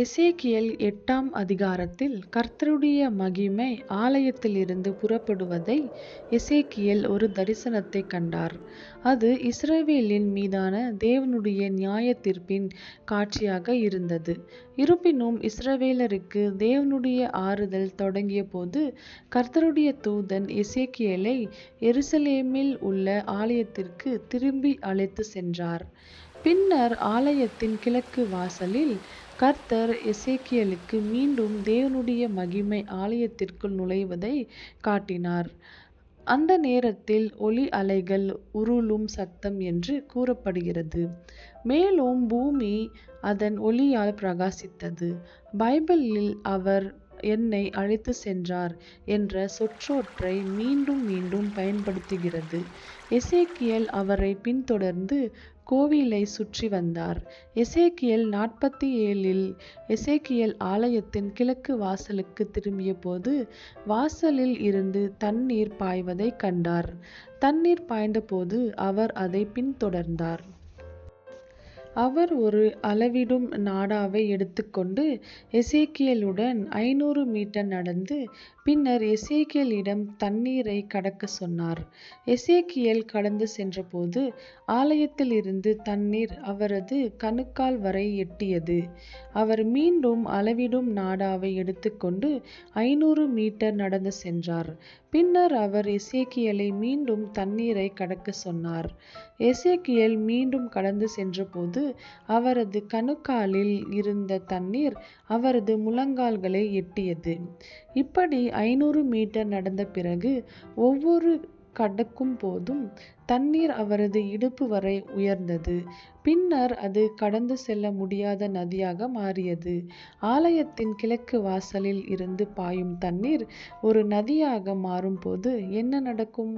எசேக்கியல் எட்டாம் அதிகாரத்தில் கர்த்தருடைய மகிமை ஆலயத்திலிருந்து புறப்படுவதை எசேக்கியல் ஒரு தரிசனத்தைக் கண்டார். அது இஸ்ரேவேலின் மீதான தேவனுடைய நியாயத்தீர்ப்பின் காட்சியாக இருந்தது. இருப்பினும் இஸ்ரவேலருக்கு தேவனுடைய ஆறுதல் தொடங்கியபோது கர்த்தருடைய தூதன் எசேக்கியலை எருசலேமில் உள்ள ஆலயத்திற்கு திரும்பி அழைத்துச் சென்றார். பின்னர் ஆலயத்தின் கிழக்கு வாசலில் கர்த்தர் எசேக்கியலுக்கு மீண்டும் தேவனுடைய மகிமை ஆலயத்திற்குள் நுழைவதை காட்டினார். அந்த நேரத்தில் ஒலி அலைகள் உருளும் சத்தம் என்று கூறப்படுகிறது. மேலும் பூமி அதன் ஒளியால் பிரகாசித்தது. பைபிளில் அவர் என்னை அழைத்துச் சென்றார் என்ற சொற்றொற்றை மீண்டும் மீண்டும் பயன்படுத்துகிறது. எசேக்கியல் அவரை பின்தொடர்ந்து கோவிலைச் சுற்றி வந்தார். எசேக்கியல் நாற்பத்தி ஏழில் எசேக்கியல் ஆலயத்தின் கிழக்கு வாசலுக்குத் திரும்பியபோது வாசலில் இருந்து தண்ணீர் பாய்வதைக் கண்டார். தண்ணீர் பாய்ந்தபோது அவர் அதை பின்தொடர்ந்தார். அவர் ஒரு அளவிடும் நாடாவை எடுத்துக்கொண்டு எசேக்கியேலுடன் ஐநூறு மீட்டர் நடந்து பின்னர் எசேக்கியேலிடம் தண்ணீரை கடக்கச் சொன்னார். எசேக்கியேல் கடந்து சென்றபோது ஆலயத்திலிருந்து தண்ணீர் அவரது கணுக்கால் வரை எட்டியது. அவர் மீண்டும் அளவிடும் நாடாவை எடுத்துக்கொண்டு ஐநூறு மீட்டர் நடந்து சென்றார். பின்னர் அவர் எசேக்கியேலை மீண்டும் தண்ணீரை கடக்கச் சொன்னார். எசேக்கியேல் மீண்டும் கடந்து சென்றபோது அவரது கணுக்காலில் இருந்த தண்ணீர் அவரது முழங்கால்களை எட்டியது. இப்படி ஐநூறு மீட்டர் நடந்த பிறகு ஒவ்வொரு கடக்கும்போதும் தண்ணீர் அவரது இடுப்பு வரை உயர்ந்தது. பின்னர் அது கடந்து செல்ல முடியாத நதியாக மாறியது. ஆலயத்தின் கிழக்கு வாசலில் இருந்து பாயும் தண்ணீர் ஒரு நதியாக மாறும்போது என்ன நடக்கும்?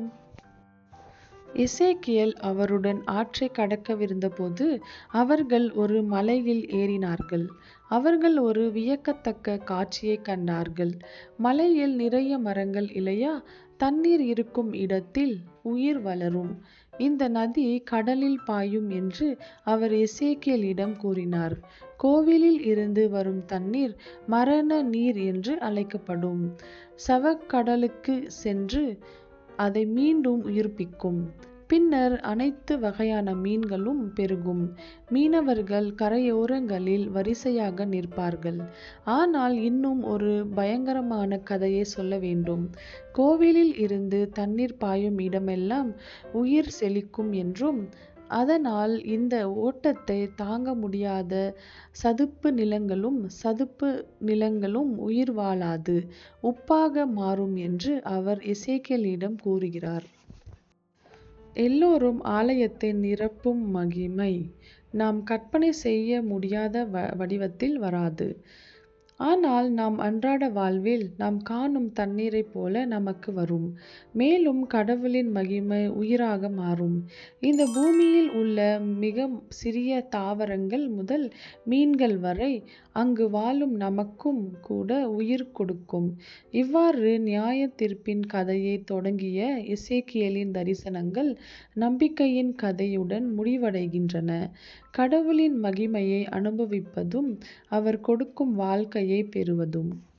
இசைக்கியல் அவருடன் ஆற்றை கடக்கவிருந்தபோது அவர்கள் ஒரு மலையில் ஏறினார்கள். அவர்கள் ஒரு வியக்கத்தக்க காட்சியைக் கண்டார்கள். மலையில் நிறைய மரங்கள் இல்லையா? தண்ணீர் இருக்கும் இடத்தில் உயிர் வளரும். இந்த நதி கடலில் பாயும் என்று அவர் இசேக்கியலிடம் கூறினார். கோவிலில் இருந்து வரும் தண்ணீர் மரண நீர் என்று அழைக்கப்படும். சவக்கடலுக்கு சென்று அதை மீண்டும் உயிர்ப்பிக்கும். பின்னர் அனைத்து வகையான மீன்களும் பெருகும். மீனவர்கள் கரையோரங்களில் வரிசையாக நிற்பார்கள். ஆனால் இன்னும் ஒரு பயங்கரமான கதையை சொல்ல வேண்டும். கோவிலில் இருந்து தண்ணீர் பாயும் இடமெல்லாம் உயிர் செழிக்கும் என்றும் அதனால் இந்த ஓட்டத்தை தாங்க முடியாத சதுப்பு நிலங்களும் சதுப்பு நிலங்களும் உயிர் வாழாது உப்பாக மாறும் என்று அவர் எசேக்கியேலிடம் கூறுகிறார். எல்லோரும் ஆலயத்தை நிரப்பும் மகிமை நாம் கற்பனை செய்ய முடியாத வடிவத்தில் வராது. ஆனால் நாம் அன்றாட வாழ்வில் நாம் காணும் தண்ணீரைப் போல நமக்கு வரும். மேலும் கடவுளின் மகிமை உயிராக மாறும். இந்த பூமியில் உள்ள மிக சிறிய தாவரங்கள் முதல் மீன்கள் வரை அங்கு வாழும் நமக்கும் கூட உயிர் கொடுக்கும். இவ்வாறு நியாயத்தீர்ப்பின் கதையை தொடங்கிய இசைக்கியலின் தரிசனங்கள் நம்பிக்கையின் கதையுடன் முடிவடைகின்றன. கடவுளின் மகிமையை அனுபவிப்பதும் அவர் கொடுக்கும் வாழ்க்கையைப் பெறுவதும்.